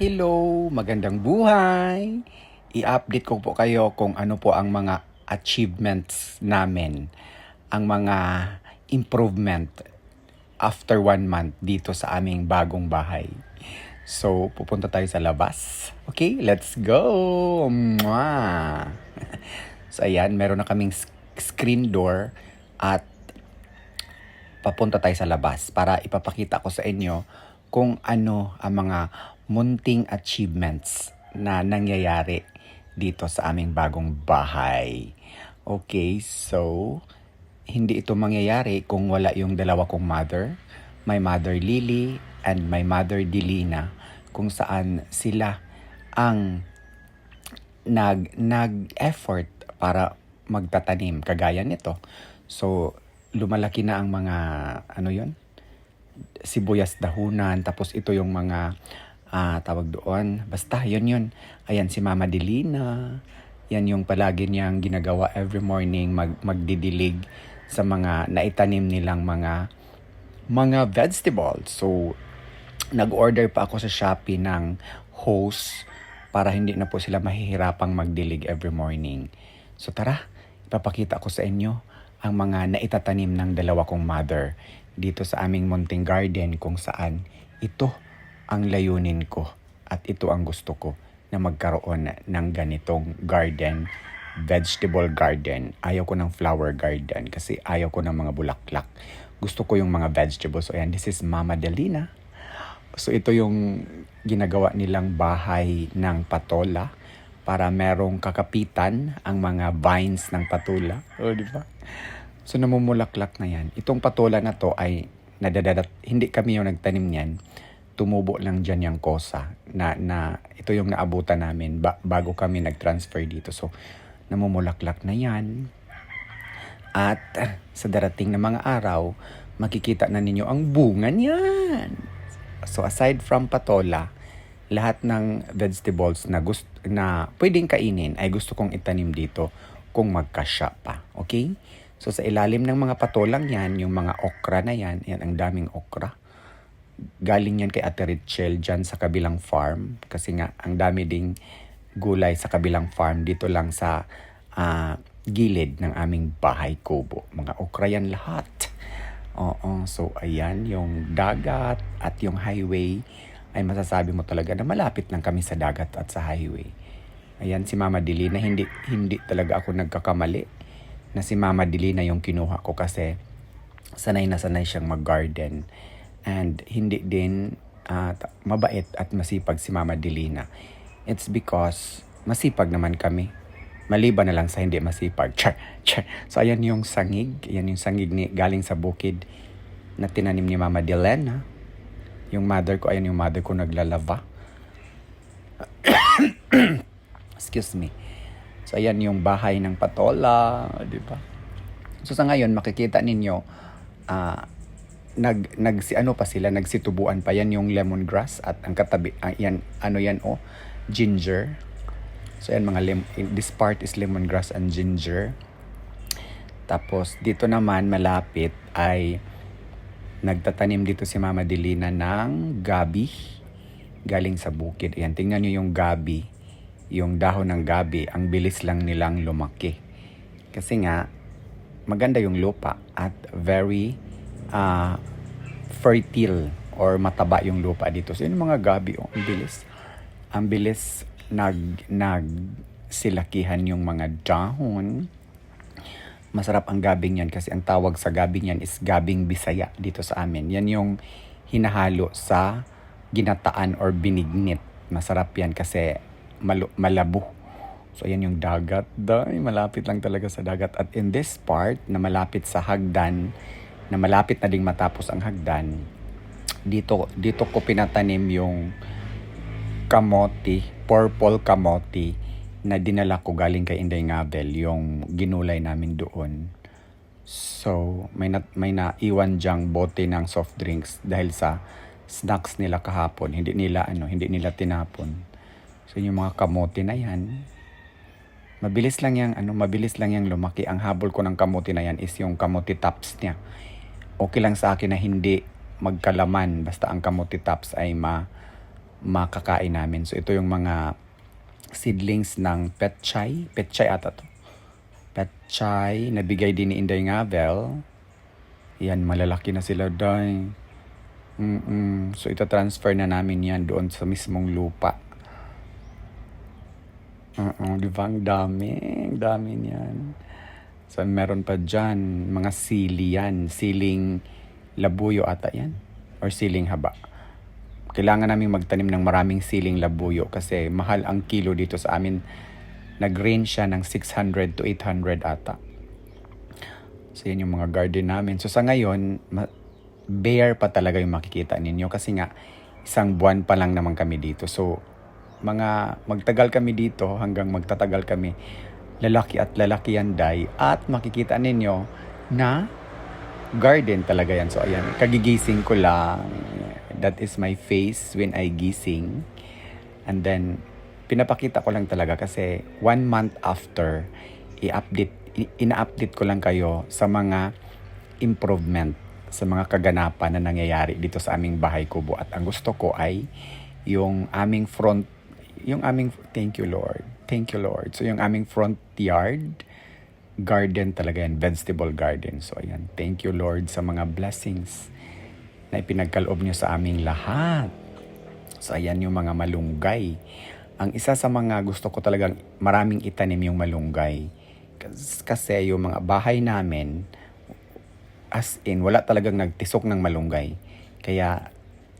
Hello, magandang buhay! I-update ko po kayo kung ano po ang mga achievements namin, ang mga improvement after one month dito sa aming bagong bahay. So, pupunta tayo sa labas. Okay, let's go! So, ayan, meron na kaming screen door at papunta tayo sa labas para ipapakita ko sa inyo kung ano ang mga munting achievements na nangyayari dito sa aming bagong bahay. Okay, so hindi ito mangyayari kung wala yung dalawa kong mother, my mother Lily and my mother Delina, kung saan sila ang nag nag-effort para magtatanim kagaya nito. So lumalaki na ang mga ano 'yon? sibuyas dahunan tapos ito yung mga ah, tawag doon. Basta yun yun. Ayan si Mama Delina. Yan yung palagi niyang ginagawa every morning mag magdidilig sa mga naitanim nilang mga mga vegetables. So nag-order pa ako sa Shopee ng hose para hindi na po sila mahihirapang magdilig every morning. So tara, ipapakita ko sa inyo ang mga naitatanim ng dalawa kong mother dito sa aming munting garden kung saan ito ang layunin ko at ito ang gusto ko na magkaroon ng ganitong garden, vegetable garden. Ayaw ko ng flower garden kasi ayaw ko ng mga bulaklak. Gusto ko yung mga vegetables. So ayan, this is Mama Delina. So ito yung ginagawa nilang bahay ng patola para merong kakapitan ang mga vines ng patola. O, di ba? So namumulaklak na yan. Itong patola na to ay nadadadat, hindi kami yung nagtanim niyan. Tumubo lang dyan yung kosa na, na ito yung naabutan namin ba, bago kami nag-transfer dito. So namumulaklak na yan. At sa darating na mga araw, makikita na ninyo ang bunga niyan. So aside from patola, lahat ng vegetables na gusto na pwedeng kainin ay gusto kong itanim dito kung magkasya pa. Okay? So sa ilalim ng mga patolang yan, yung mga okra na yan, yan ang daming okra. Galing yan kay Ate Richel dyan sa kabilang farm. Kasi nga, ang dami ding gulay sa kabilang farm dito lang sa ah, gilid ng aming bahay kubo. Mga okra yan lahat. Oo, so ayan, yung dagat at yung highway ay masasabi mo talaga na malapit lang kami sa dagat at sa highway. Ayan si Mama Dilina, hindi hindi talaga ako nagkakamali na si Mama Dilina yung kinuha ko kasi sanay na sanay siyang mag-garden. And hindi din ta- mabait at masipag si Mama Dilina. It's because masipag naman kami. Maliban na lang sa hindi masipag. Char, char. So ayan yung sangig. Ayan yung sangig ni, galing sa bukid na tinanim ni Mama Dilena. Yung mother ko, ayan yung mother ko naglalaba. Excuse me. So ayan yung bahay ng patola, di ba? So sa ngayon makikita ninyo ah nag nag si ano pa sila nagsitubuan pa yan yung lemongrass at ang katabi ah, yan ano yan oh ginger. So yan mga lem, this part is lemongrass and ginger. Tapos dito naman malapit ay nagtatanim dito si Mama Delina ng gabi galing sa bukid. Ayan, tingnan nyo yung gabi. Yung dahon ng gabi, ang bilis lang nilang lumaki. Kasi nga, maganda yung lupa at very ah, fertile or mataba yung lupa dito. So, yun yung mga gabi, oh, ang bilis. Ang bilis nag, nag silakihan yung mga dahon. Masarap ang gabing yan kasi ang tawag sa gabing yan is gabing bisaya dito sa amin. Yan yung hinahalo sa ginataan or binignit. Masarap yan kasi malu- malabo. So, ayan yung dagat. Day, malapit lang talaga sa dagat. At in this part, na malapit sa hagdan, na malapit na ding matapos ang hagdan, dito, dito ko pinatanim yung kamote, purple kamote, na dinala ko galing kay Inday Ngabel, yung ginulay namin doon. So, may, na, may naiwan diyang bote ng soft drinks dahil sa snacks nila kahapon. Hindi nila, ano, hindi nila tinapon. So, yung mga kamote na yan, mabilis lang yang, ano, mabilis lang yang lumaki. Ang habol ko ng kamote na yan is yung kamote tops niya. Okay lang sa akin na hindi magkalaman basta ang kamote tops ay ma makakain namin. So ito yung mga seedlings ng petchay. Petchay ata to. Petchay, nabigay din ni Inday Ngabel. Yan, malalaki na sila day. Mm-mm. So ito transfer na namin yan doon sa mismong lupa. Oo, di ba? Ang dami. Dami niyan. So, meron pa dyan, mga sili yan. Siling labuyo ata yan. Or siling haba. Kailangan namin magtanim ng maraming siling labuyo kasi mahal ang kilo dito sa amin. Nag-range siya ng 600 to 800 ata. So, yan yung mga garden namin. So, sa ngayon, bare pa talaga yung makikita ninyo kasi nga, isang buwan pa lang naman kami dito. So, mga magtagal kami dito hanggang magtatagal kami lalaki at lalaki yan day. At makikita ninyo na garden talaga yan. So ayan kagigising ko lang. That is my face when I gising. And then pinapakita ko lang talaga kasi one month after i-update ina-update ko lang kayo sa mga improvement sa mga kaganapan na nangyayari dito sa aming bahay kubo. At ang gusto ko ay yung aming front yung aming thank you Lord thank you Lord. So yung aming front yard garden talaga yan. Vegetable garden. So ayan. Thank you Lord sa mga blessings na ipinagkaloob niyo sa aming lahat. So ayan yung mga malunggay. Ang isa sa mga gusto ko talagang maraming itanim yung malunggay. Kas- kasi yung mga bahay namin as in wala talagang nagtisok ng malunggay. Kaya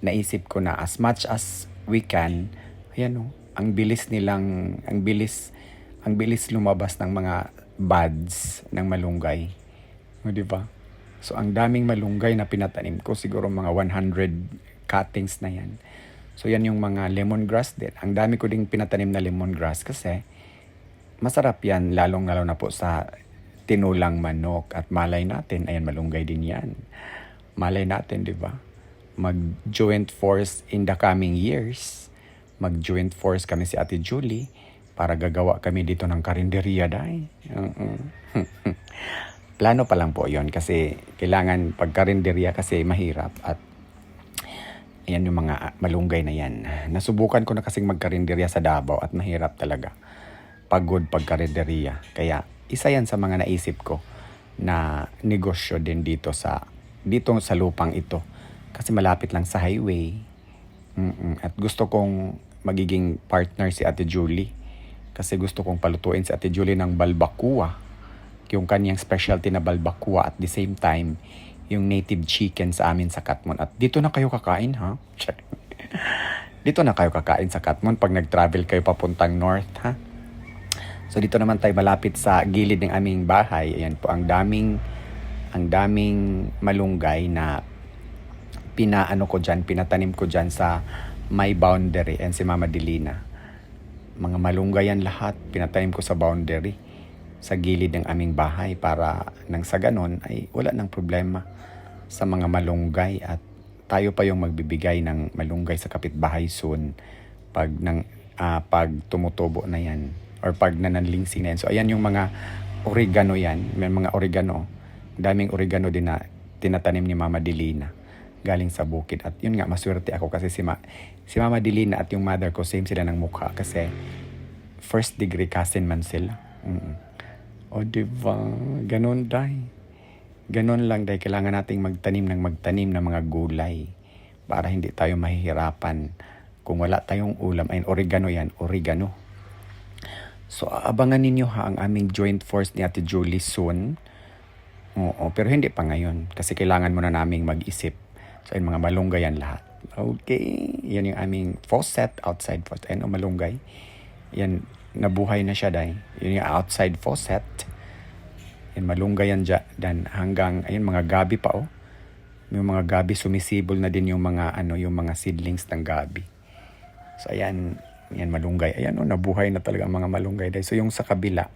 naisip ko na as much as we can ayan oh, ang bilis nilang ang bilis ang bilis lumabas ng mga buds ng malunggay. O di ba? So ang daming malunggay na pinatanim ko siguro mga 100 cuttings na yan. So yan yung mga lemongrass din. Ang dami ko ding pinatanim na lemongrass kasi masarap yan lalong lalo na po sa tinulang manok at malay natin. Ayan malunggay din yan. Malay natin di ba? Mag joint force in the coming years mag joint force kami si Ate Julie para gagawa kami dito ng karinderya dai plano pa lang po yon kasi kailangan pag karinderya kasi mahirap at Ayan yung mga malunggay na yan. Nasubukan ko na kasing magkarinderya sa Davao at mahirap talaga. Pagod pagkarinderya. Kaya isa yan sa mga naisip ko na negosyo din dito sa dito sa lupang ito. Kasi malapit lang sa highway. Mm-mm. At gusto kong magiging partner si Ate Julie. Kasi gusto kong palutuin si Ate Julie ng balbakua. Yung kanyang specialty na balbakua at the same time, yung native chicken sa amin sa Katmon. At dito na kayo kakain, ha? Dito na kayo kakain sa Katmon pag nag-travel kayo papuntang north, ha? So dito naman tayo malapit sa gilid ng aming bahay. Ayan po ang daming ang daming malunggay na pinaano ko diyan, pinatanim ko diyan sa my boundary and si Mama Dilina. Mga malunggay yan lahat, pinatanim ko sa boundary sa gilid ng aming bahay para nang sa ganon ay wala ng problema sa mga malunggay at tayo pa yung magbibigay ng malunggay sa kapitbahay soon pag nang ah, pag tumutubo na yan or pag nananlingsing na yan. So ayan yung mga oregano yan, may mga oregano. Daming oregano din na tinatanim ni Mama Dilina galing sa bukid. At yun nga, maswerte ako kasi si, Ma, si Mama Dilina at yung mother ko, same sila ng mukha kasi first degree cousin man sila. Mm. O diba? Ganon day. Ganon lang day. Kailangan nating magtanim ng magtanim ng mga gulay para hindi tayo mahihirapan. Kung wala tayong ulam, ayun, oregano yan, oregano. So, abangan ninyo ha ang aming joint force ni Ate Julie soon. Oo, pero hindi pa ngayon kasi kailangan muna naming mag-isip. So, yung mga malunggay yan lahat. Okay, yan yung aming faucet, outside faucet. Ayun, oh, malunggay. Yan, nabuhay na siya dahil. Yun yung outside faucet. Yan, malunggay yan dyan. Dan hanggang, ayun, mga gabi pa oh. Yung mga gabi, sumisibol na din yung mga, ano, yung mga seedlings ng gabi. So, ayan, yan malunggay. Ayan, oh, nabuhay na talaga ang mga malunggay. Dahil. So, yung sa kabila,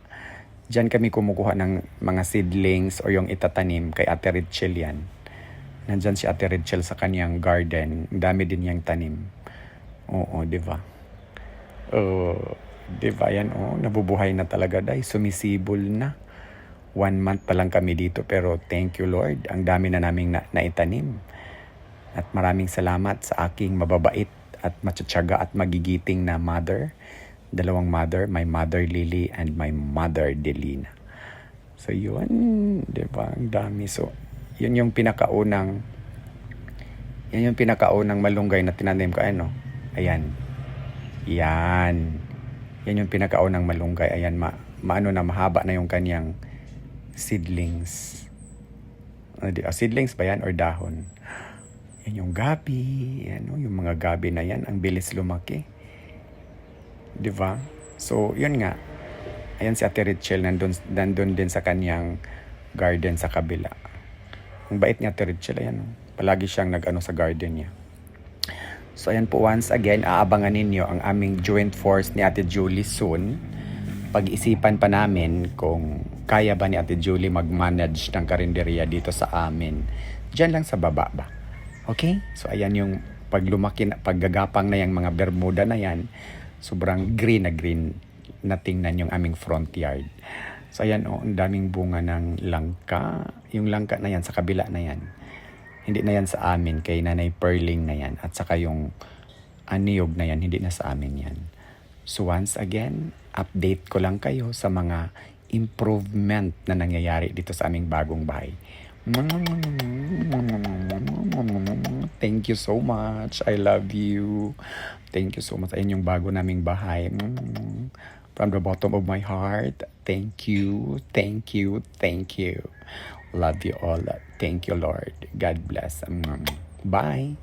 Diyan kami kumukuha ng mga seedlings or yung itatanim kay Ate Richel yan. Nandyan si Ate Richel sa kanyang garden. Dami din niyang tanim. Oo, di ba? Oo, di ba yan? Oo, nabubuhay na talaga dahil sumisibol na. One month pa lang kami dito pero thank you Lord. Ang dami na naming na, naitanim. At maraming salamat sa aking mababait at matsatsaga at magigiting na mother. Dalawang mother, my mother Lily and my mother Delina. So yun, di ba? Ang dami. So, yun yung pinakaunang yan yung pinakaunang malunggay na tinanim ko. Ano? Ayan. Yan. Yan yung pinakaunang malunggay. Ayan, ma maano na mahaba na yung kanyang seedlings. Ah, seedlings ba yan or dahon? Yan yung gabi. Yan, oh, yung mga gabi na yan. Ang bilis lumaki. Di ba? So, yun nga. Ayan si Ate Richel nandun, nandun din sa kanyang garden sa kabila. Ang bait niya Ate Richel. Ayan, palagi siyang nag-ano sa garden niya. So ayan po once again, aabangan ninyo ang aming joint force ni Ate Julie soon. Pag-isipan pa namin kung kaya ba ni Ate Julie mag-manage ng karinderya dito sa amin. Diyan lang sa baba ba? Okay? So ayan yung pag lumaki na, paggagapang na yung mga bermuda na yan, sobrang green na green na tingnan yung aming front yard. So ayan oh, ang daming bunga ng langka. Yung langka na yan sa kabila na yan. Hindi na yan sa amin, kay Nanay Perling na yan. At saka yung aniyog na yan, hindi na sa amin yan. So once again, update ko lang kayo sa mga improvement na nangyayari dito sa aming bagong bahay. Thank you so much. I love you. Thank you so much. Ayun yung bago naming bahay. From the bottom of my heart, thank you, thank you, thank you. Love you all. Thank you, Lord. God bless. Bye.